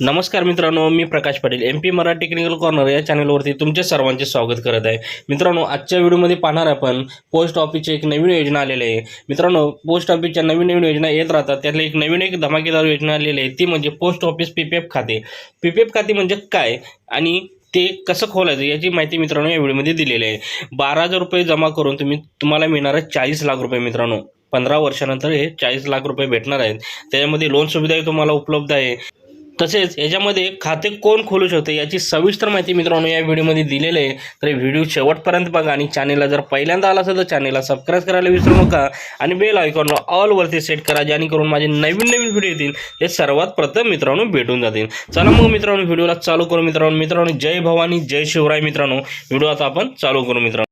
नमस्कार मित्रांनो मी Prakash Patil M P Marathi technical corner या चॅनलवरती तुमच्या सर्वांचे स्वागत करत आहे. मित्रांनो आजच्या व्हिडिओमध्ये पाहणार आपण पोस्ट ऑफिसची एक नवीन योजना आलेली आहे. मित्रांनो पोस्ट ऑफिसच्या नवीन नवीन योजना येत राहतात. त्यातली एक नवीन एक धमाकेदार योजना आलेली आहे. ती म्हणजे post office P P F खाते. पी पी एफ खाते म्हणजे काय? आणि ते कसं खोलायचं याची माहिती मित्रांनो या व्हिडिओमध्ये दिलेली आहे. बारा हजार रुपये जमा करून तुम्ही तुम्हाला मिळणार आहे चाळीस लाख रुपये मित्रांनो. पंधरा वर्षानंतर हे चाळीस लाख रुपये भेटणार आहेत. त्याच्यामध्ये लोन सुविधाही तुम्हाला उपलब्ध आहे. तसेच याच्यामध्ये खाते कोण खोलू शकते याची सविस्तर माहिती मित्रांनो या व्हिडिओमध्ये दिलेली आहे. तर व्हिडिओ शेवटपर्यंत बघा आणि चॅनेलला जर पहिल्यांदा आला असेल तर चॅनेलला सबस्क्राईब करायला विसरू नका आणि बेल आयकॉनला ऑलवरती सेट करा जेणेकरून माझे नवीन नवीन व्हिडिओ येतील. ते सर्वात प्रथम मित्रांनो भेटून जातील. चला मग मित्रांनो व्हिडिओला चालू करू मित्रांनो. मित्रांनो जय भवानी जय शिवराय मित्रांनो. व्हिडिओ आता आपण चालू करू मित्रांनो.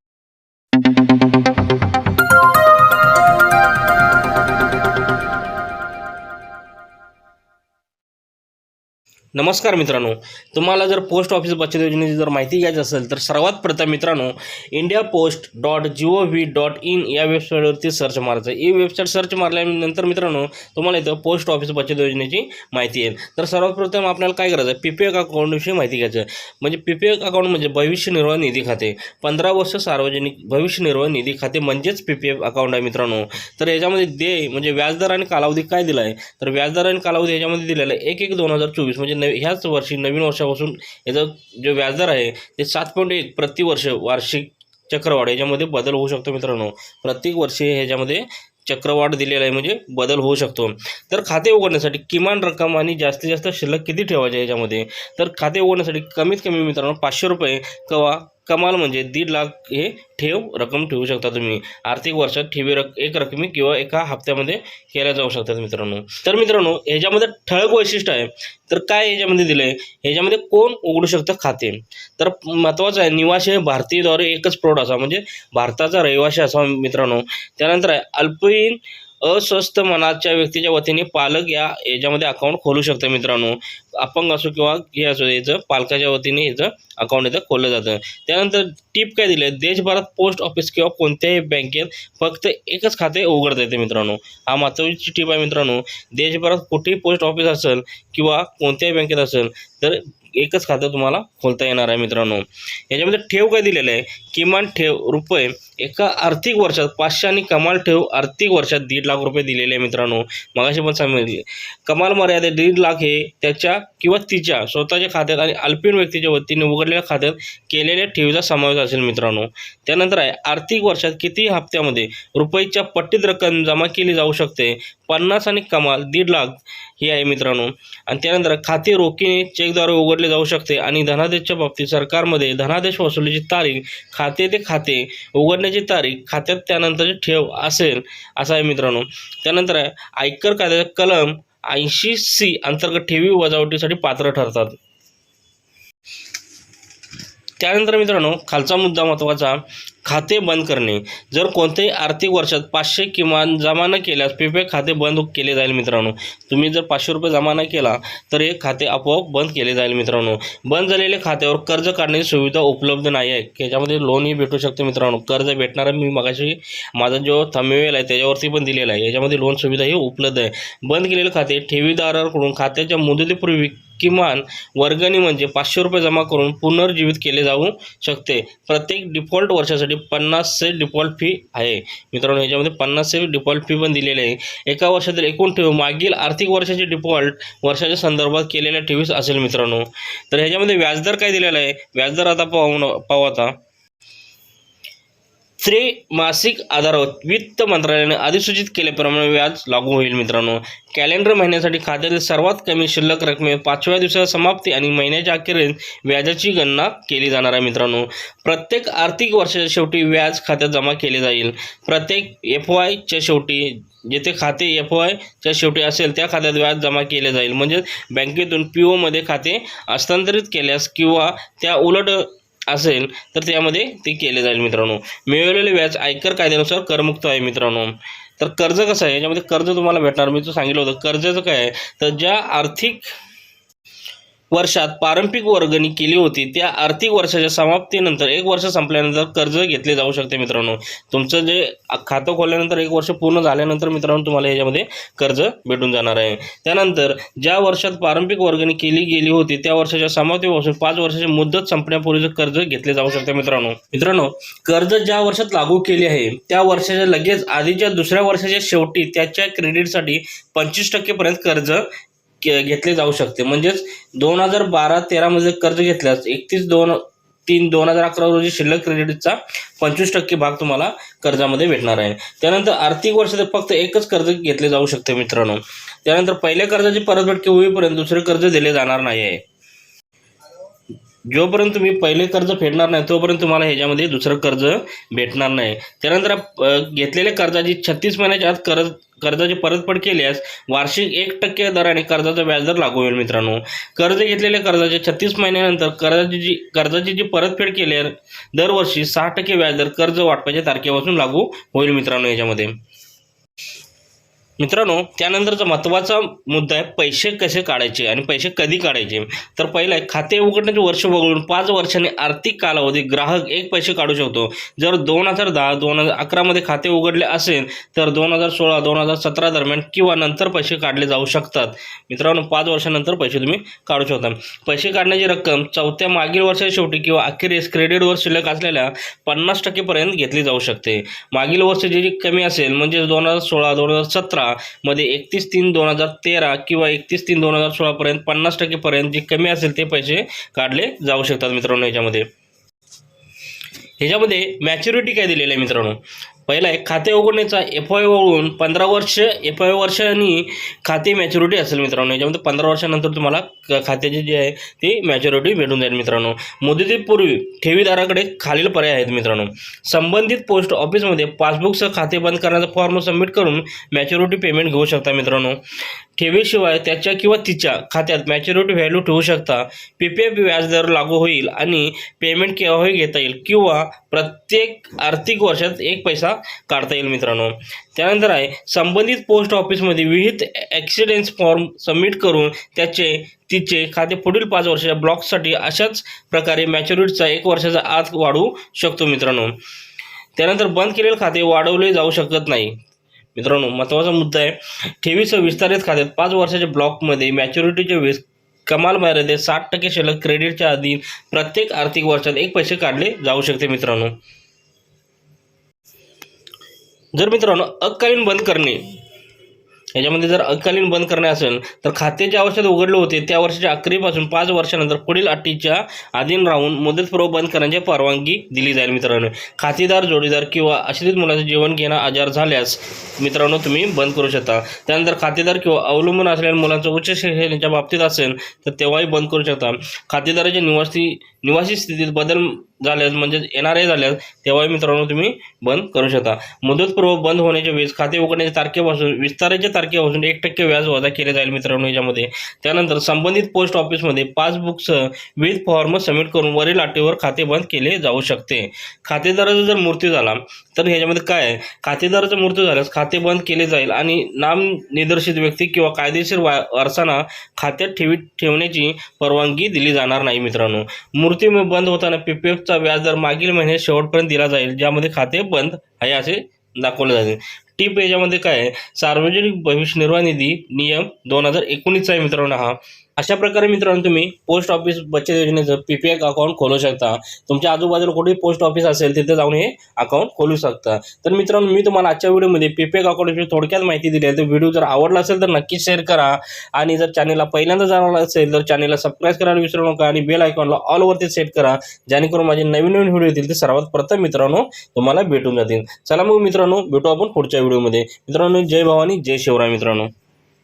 नमस्कार मित्रांनो तुम्हाला जर पोस्ट ऑफिस बचत योजनेची जर माहिती घ्यायची असेल तर सर्वात प्रथम मित्रांनो India post dot G O V dot in या वेबसाईटवरती सर्च मारायचं. ही वेबसाईट सर्च मारल्यानंतर मित्रांनो तुम्हाला इथं पोस्ट ऑफिस बचत योजनेची माहिती येईल. तर सर्वात प्रथम आपल्याला काय करायचं? आहे पी पी एफ अकाउंटविषयी माहिती घ्यायचं. आहे म्हणजे पी पी एफ अकाउंट म्हणजे भविष्य निर्वाह निधी खाते. पंधरा वर्ष सार्वजनिक भविष्य निर्वाह निधी खाते म्हणजेच पी पी एफ अकाउंट आहे मित्रांनो. तर याच्यामध्ये देय म्हणजे व्याजदर आणि कालावधी काय दिला आहे तर व्याजदर आणि कालावधी याच्यामध्ये दिलेला आहे एक एक दोन हजार चोवीस म्हणजे नवी ह्याच वर्षी नवीन वर्षापासून याचं जे व्याजदर आहे ते सात पॉईंट एक प्रतिवर्ष वार्षिक चक्रवाढ याच्यामध्ये बदल होऊ शकतो मित्रांनो. प्रत्येक वर्षी ह्याच्यामध्ये चक्रवाढ दिलेला आहे म्हणजे बदल होऊ शकतो. तर खाते उघडण्यासाठी किमान रक्कम आणि जास्तीत जास्त शिल्लक किती ठेवायचे याच्यामध्ये? तर खाते उघडण्यासाठी कमीत कमी मित्रांनो पाचशे रुपये किंवा कमाल म्हणजे दीड लाख हे ठेव रक्कम ठेवू शकता तुम्ही. आर्थिक वर्षात ठेवी रक एक रकमी किंवा एका हप्त्यामध्ये केल्या जाऊ शकतात मित्रांनो. तर मित्रांनो ह्याच्यामध्ये ठळक वैशिष्ट्य आहे. तर काय ह्याच्यामध्ये दिलं आहे ह्याच्यामध्ये कोण उघडू शकतं खाते? तर महत्त्वाचं आहे निवासी हे भारतीयद्वारे एकच प्रौढ असा म्हणजे भारताचा रहिवासी असावा मित्रांनो. त्यानंतर आहे अल्पहीन अस्वस्थ मनाच्या व्यक्तीच्या वतीने पालक या याच्यामध्ये अकाउंट खोलू शकतं मित्रांनो. अपंग असो किंवा हे असो याचं पालकाच्या वतीने याचं अकाउंट इथं खोललं जातं. त्यानंतर टिप काय दिलं आहे देशभरात पोस्ट ऑफिस किंवा कोणत्याही बँकेत फक्त एकच खाते उघडता येते मित्रांनो. हा महत्त्वाची टिप आहे मित्रांनो. देशभरात कुठेही पोस्ट ऑफिस असेल किंवा कोणत्याही बँकेत असेल तर एकच खातं तुम्हाला खोलता येणार आहे मित्रांनो. याच्यामध्ये ठेव काय दिलेलं आहे? किमान ठेव रुपये एका आर्थिक वर्षात पाचशे आणि कमाल ठेव आर्थिक वर्षात दीड लाख रुपये दिलेले आहे मित्रांनो. मगाशी पण सांगितले. कमाल मर्यादा दीड लाख हे त्याच्या किंवा तिच्या स्वतःच्या खात्यात आणि अल्पीन व्यक्तीच्या वतीने उघडलेल्या खात्यात केलेल्या ठेवीचा समावेश असेल मित्रांनो. त्यानंतर आहे आर्थिक वर्षात किती हप्त्यामध्ये रुपयेच्या पट्टीत रक्कम जमा केली जाऊ शकते? पन्नास आणि कमाल दीड लाख ही आहे मित्रांनो. आणि त्यानंतर खाते रोखीने चेकद्वारे उघडले जाऊ शकते. आणि धनादेशच्या बाबतीत सरकारमध्ये धनादेश वसुलीची तारीख खाते ते खाते उघडण्याची तारीख खात्यात त्यानंतरची ठेव असेल असं आहे मित्रांनो. त्यानंतर आहे आयकर कायद्याचा कलम ऐंशी सी अंतर्गत ठेवी वजावटीसाठी पात्र ठरतात. त्यानंतर मित्रांनो खालचा मुद्दा महत्त्वाचा खाते बंद करणे. जर कोणत्याही आर्थिक वर्षात पाचशे किमान जमा न केल्यास पेपे खाते बंद केले जाईल मित्रांनो. तुम्ही जर पाचशे रुपये जमा न केला तर हे खाते आपोआप बंद केले जाईल मित्रांनो. बंद झालेल्या खात्यावर कर्ज काढण्याची सुविधा उपलब्ध नाही आहे. याच्यामध्ये लोनही भेटू शकते मित्रांनो. कर्ज भेटणार मी मगाशी माझा जो थंबवेल आहे त्याच्यावरती पण दिलेला आहे. याच्यामध्ये लोन सुविधाही उपलब्ध आहे. बंद केलेले खाते ठेवीदाराकडून खात्याच्या मुदतीपूर्वी किमान वर्गणी म्हणजे पाचशे रुपये जमा करून पुनर्जीवित केले जाऊ शकते. प्रत्येक डिफॉल्ट वर्षासाठी पन्नासचे डिफॉल्ट फी आहे. मित्रांनो याच्यामध्ये पन्नासचे डिफॉल्ट फी पण दिलेली आहे. एका वर्षातील एकूण ठेव मागील आर्थिक वर्षाचे डिफॉल्ट वर्षाच्या संदर्भात केलेल्या ठेवीस असेल मित्रांनो. तर ह्याच्यामध्ये व्याजदर काय दिलेला आहे? व्याजदर आता पाहू पाहू आता. त्रिमासिक आधारावर वित्त मंत्रालयाने अधिसूचित केल्याप्रमाणे व्याज लागू होईल मित्रांनो. कॅलेंडर महिन्यासाठी खात्यातील सर्वात कमी शिल्लक रकमेत पाचव्या दिवसाच्या समाप्ती आणि महिन्याच्या अखेरीस व्याजाची गणना केली जाणार आहे मित्रांनो. प्रत्येक आर्थिक वर्षाच्या शेवटी व्याज खात्यात जमा केले जाईल. प्रत्येक एफ वायच्या शेवटी जेथे खाते एफ वायच्या शेवटी असेल त्या खात्यात व्याज जमा केले जाईल. म्हणजेच बँकेतून पी ओमध्ये खाते हस्तांतरित केल्यास किंवा त्या उलट असेल तर त्यामध्ये ते केले जाईल मित्रांनो. मिळवलेले व्याज आयकर कायद्यानुसार करमुक्त आहे मित्रांनो. तर कर्ज कसं आहे? याच्यामध्ये कर्ज तुम्हाला भेटणार. मी तर सांगितलं होतं कर्जाचं काय आहे? तर ज्या आर्थिक वर्षात पारंपरिक वर्गणी केली होती. त्या आर्थिक वर्षाच्या समाप्तीनंतर एक वर्ष संपल्यानंतर कर्ज घेतले जाऊ शकते मित्रांनो. तुमचं जे खातं खोलल्यानंतर एक वर्ष पूर्ण झाल्यानंतर मित्रांनो तुम्हाला याच्यामध्ये कर्ज भेटून जाणार आहे. त्यानंतर ज्या वर्षात पारंपरिक वर्गणी केली गेली होती त्या वर्षाच्या समाप्तीपासून पाच वर्षाची मुदत संपण्यापूर्वीचं कर्ज घेतले जाऊ शकते मित्रांनो. मित्रांनो कर्ज ज्या वर्षात लागू केली आहे त्या वर्षाच्या लगेच आधीच्या दुसऱ्या वर्षाच्या शेवटी त्याच्या क्रेडिटसाठी पंचवीस टक्केपर्यंत कर्ज घेतले जाऊ शकते. म्हणजेच दोन हजार बारा तेरामध्ये कर्ज घेतल्यास एकतीस दोन तीन दोन हजार अकरा रोजी शिल्लक क्रेडिटचा पंचवीस टक्के भाग तुम्हाला कर्जामध्ये भेटणार आहे. त्यानंतर आर्थिक वर्षात फक्त एकच कर्ज घेतले जाऊ शकते मित्रांनो. त्यानंतर पहिल्या कर्जाची परतफेड होईपर्यंत दुसरे कर्ज दिले जाणार नाही आहे. जोपर्यंत तुम्ही पहिले कर्ज फेडणार नाही तोपर्यंत तुम्हाला ह्याच्यामध्ये दुसरं कर्ज भेटणार नाही. त्यानंतर घेतलेल्या कर्जाची छत्तीस महिन्याच्या आत कर्ज कर्जाची परतफेड केल्यास वार्षिक एक टक्के दराने कर्जाचा व्याजदर लागू होईल मित्रांनो. कर्ज घेतलेल्या कर्जाच्या छत्तीस महिन्यानंतर कर्जाची जी कर्जाची जी परतफेड केल्यास दरवर्षी सहा टक्के व्याजदर कर्ज वाटपाच्या तारखेपासून लागू होईल मित्रांनो याच्यामध्ये. मित्रांनो त्यानंतरचा महत्त्वाचा मुद्दा आहे पैसे कसे काढायचे आणि पैसे कधी काढायचे? तर पहिलं आहे, खाते उघडण्याचे वर्ष वगळून पाच वर्षांनी आर्थिक कालावधी ग्राहक एक पैसे काढू शकतो. जर दोन हजार दहा दोन हजार अकरामध्ये खाते उघडले असेल तर दोन हजार सोळा दोन हजार सतरा दरम्यान किंवा नंतर पैसे काढले जाऊ शकतात. मित्रांनो पाच वर्षानंतर पैसे तुम्ही काढू शकता. पैसे काढण्याची रक्कम चौथ्या मागील वर्षाच्या शेवटी किंवा अखेरीस क्रेडिटवर शिल्लक असलेल्या पन्नास टक्केपर्यंत घेतली जाऊ शकते. मागील वर्ष जी जे कमी असेल म्हणजे दोन हजार सोळा दोन हजार सतरा मध्ये एकतीस तीन दोन हजार तेरा किंवा एकतीस तीन दोन हजार सोळापर्यंत पन्नास टक्केपर्यंत जे कमी असेल ते पैसे काढले जाऊ शकतात मित्रांनो याच्यामध्ये. ह्याच्यामध्ये मॅच्युरिटी काय दिलेली आहे मित्रांनो? पहिला आहे खाते उघडण्याचा एफ आय वळून पंधरा वर्ष एफ आय वर्षांनी खाते मॅच्युरिटी असेल मित्रांनो. याच्यामध्ये पंधरा वर्षानंतर तुम्हाला क- खात्याची जी आहे ती मॅच्युरिटी भेटून जाईल मित्रांनो. मुदतीपूर्वी ठेवीदाराकडे खालील पर्याय आहेत मित्रांनो. संबंधित पोस्ट ऑफिसमध्ये पासबुकसह खाते बंद करण्याचा फॉर्म सबमिट करून मॅच्युरिटी पेमेंट घेऊ शकता मित्रांनो. ठेवीशिवाय त्याच्या किंवा तिच्या खात्यात मॅच्युरिटी व्हॅल्यू ठेवू शकता. पी पी एफ व्याजदर लागू होईल आणि पेमेंट केव्हाही घेता येईल किंवा प्रत्येक आर्थिक वर्षात एक पैसा काढता येईल मित्रांनो. त्यानंतर आहे संबंधित पोस्ट ऑफिसमध्ये विविध ॲक्सिडेंट्स फॉर्म सबमिट करून त्याचे तिचे खाते पुढील पाच वर्षाच्या ब्लॉकसाठी अशाच प्रकारे मॅच्युरिटीचा एक वर्षाचा आत वाढवू शकतो मित्रांनो. त्यानंतर बंद केलेले खाते वाढवले जाऊ शकत नाही. मित्रांनो महत्त्वाचा मुद्दा आहे ठेवीसह विस्तारित खात्यात पाच वर्षाच्या ब्लॉकमध्ये मॅच्युरिटीच्या वेस कमाल मर्यादेत साठ टक्के शिल्लक क्रेडिटच्या अधीन प्रत्येक आर्थिक वर्षात एक पैसे काढले जाऊ शकते मित्रांनो. जर मित्रांनो अकालीन बंद करणे याच्यामध्ये जर अल्पकालीन बंद करणे असेल तर खाते ज्या वर्षात उघडले होते त्या वर्षाच्या अखेरीपासून पाच वर्षानंतर पुढील अटीच्या अधीन राहून मुदतपूर्व बंद करण्याची परवानगी दिली जाईल मित्रांनो. खातेदार जोडीदार किंवा आश्रित मुलाचं जीवन घेणं आजार झाल्यास मित्रांनो तुम्ही बंद करू शकता. त्यानंतर खातेदार किंवा अवलंबून असलेल्या मुलांचं उच्च शिक्षणाच्या बाबतीत असेल तर तेव्हाही बंद करू शकता. खातेदाराच्या निवासी निवासी स्थितीत बदल झाल्यास म्हणजे एन आर आय झाल्यास तेव्हाही मित्रांनो तुम्ही बंद करू शकता. मुदतपूर्व बंद होण्याच्या वेळेस खाते उघडण्याच्या तारखेपासून विस्ताराच्या तारखेपासून एक टक्के व्याज वजा केले जाईल मित्रांनो याच्यामध्ये. त्यानंतर संबंधित पोस्ट ऑफिसमध्ये पासबुकसह विविध फॉर्म सबमिट करून वरील अटीवर खाते बंद केले जाऊ शकते. खातेदाराचा जर मृत्यू झाला तर ह्याच्यामध्ये काय आहे? खातेदाराचा मृत्यू झाल्यास खाते बंद केले जाईल आणि नाम निदर्शित व्यक्ती किंवा कायदेशीर वा वारसांना खात्यात ठेवी ठेवण्याची परवानगी दिली जाणार नाही मित्रांनो. आवृत्तीमुळे बंद होताना पी पी एफचा व्याजदर मागील महिन्यात शेवटपर्यंत दिला जाईल ज्यामध्ये खाते बंद आहे असे दाखवले जाते. टीप याच्यामध्ये काय आहे? सार्वजनिक भविष्य निर्वाह निधी नियम दोन हजार एकोणीसचा आहे मित्रांनो हा. अशा प्रकारे मित्रांनो तुम्ही पोस्ट ऑफिस बचत योजनेचं पी पी एफ अकाउंट खोलू शकता. तुमच्या आजूबाजूला कुठेही पोस्ट ऑफिस असेल तिथे जाऊन हे अकाउंट खोलू शकता. तर मित्रांनो मी तुम्हाला आजच्या व्हिडिओमध्ये पी पी एफ अकाउंटविषयी थोडक्यात माहिती दिली आहे. तर व्हिडिओ जर आवडला असेल तर नक्कीच शेअर करा. आणि जर चॅनलला पहिल्यांदा जाणार असेल तर चॅनलला सबस्क्राईब करायला विसरू नका आणि बेल आयकॉनला ऑलवरती सेट करा. जेणेकरून माझे नवीन नवीन व्हिडिओ येतील ते सर्वात प्रथम मित्रांनो तुम्हाला भेटून जातील. चला मग मित्रांनो भेटू आपण पुढच्या व्हिडिओमध्ये. मित्रांनो जय भवानी जय शिवराय मित्रांनो.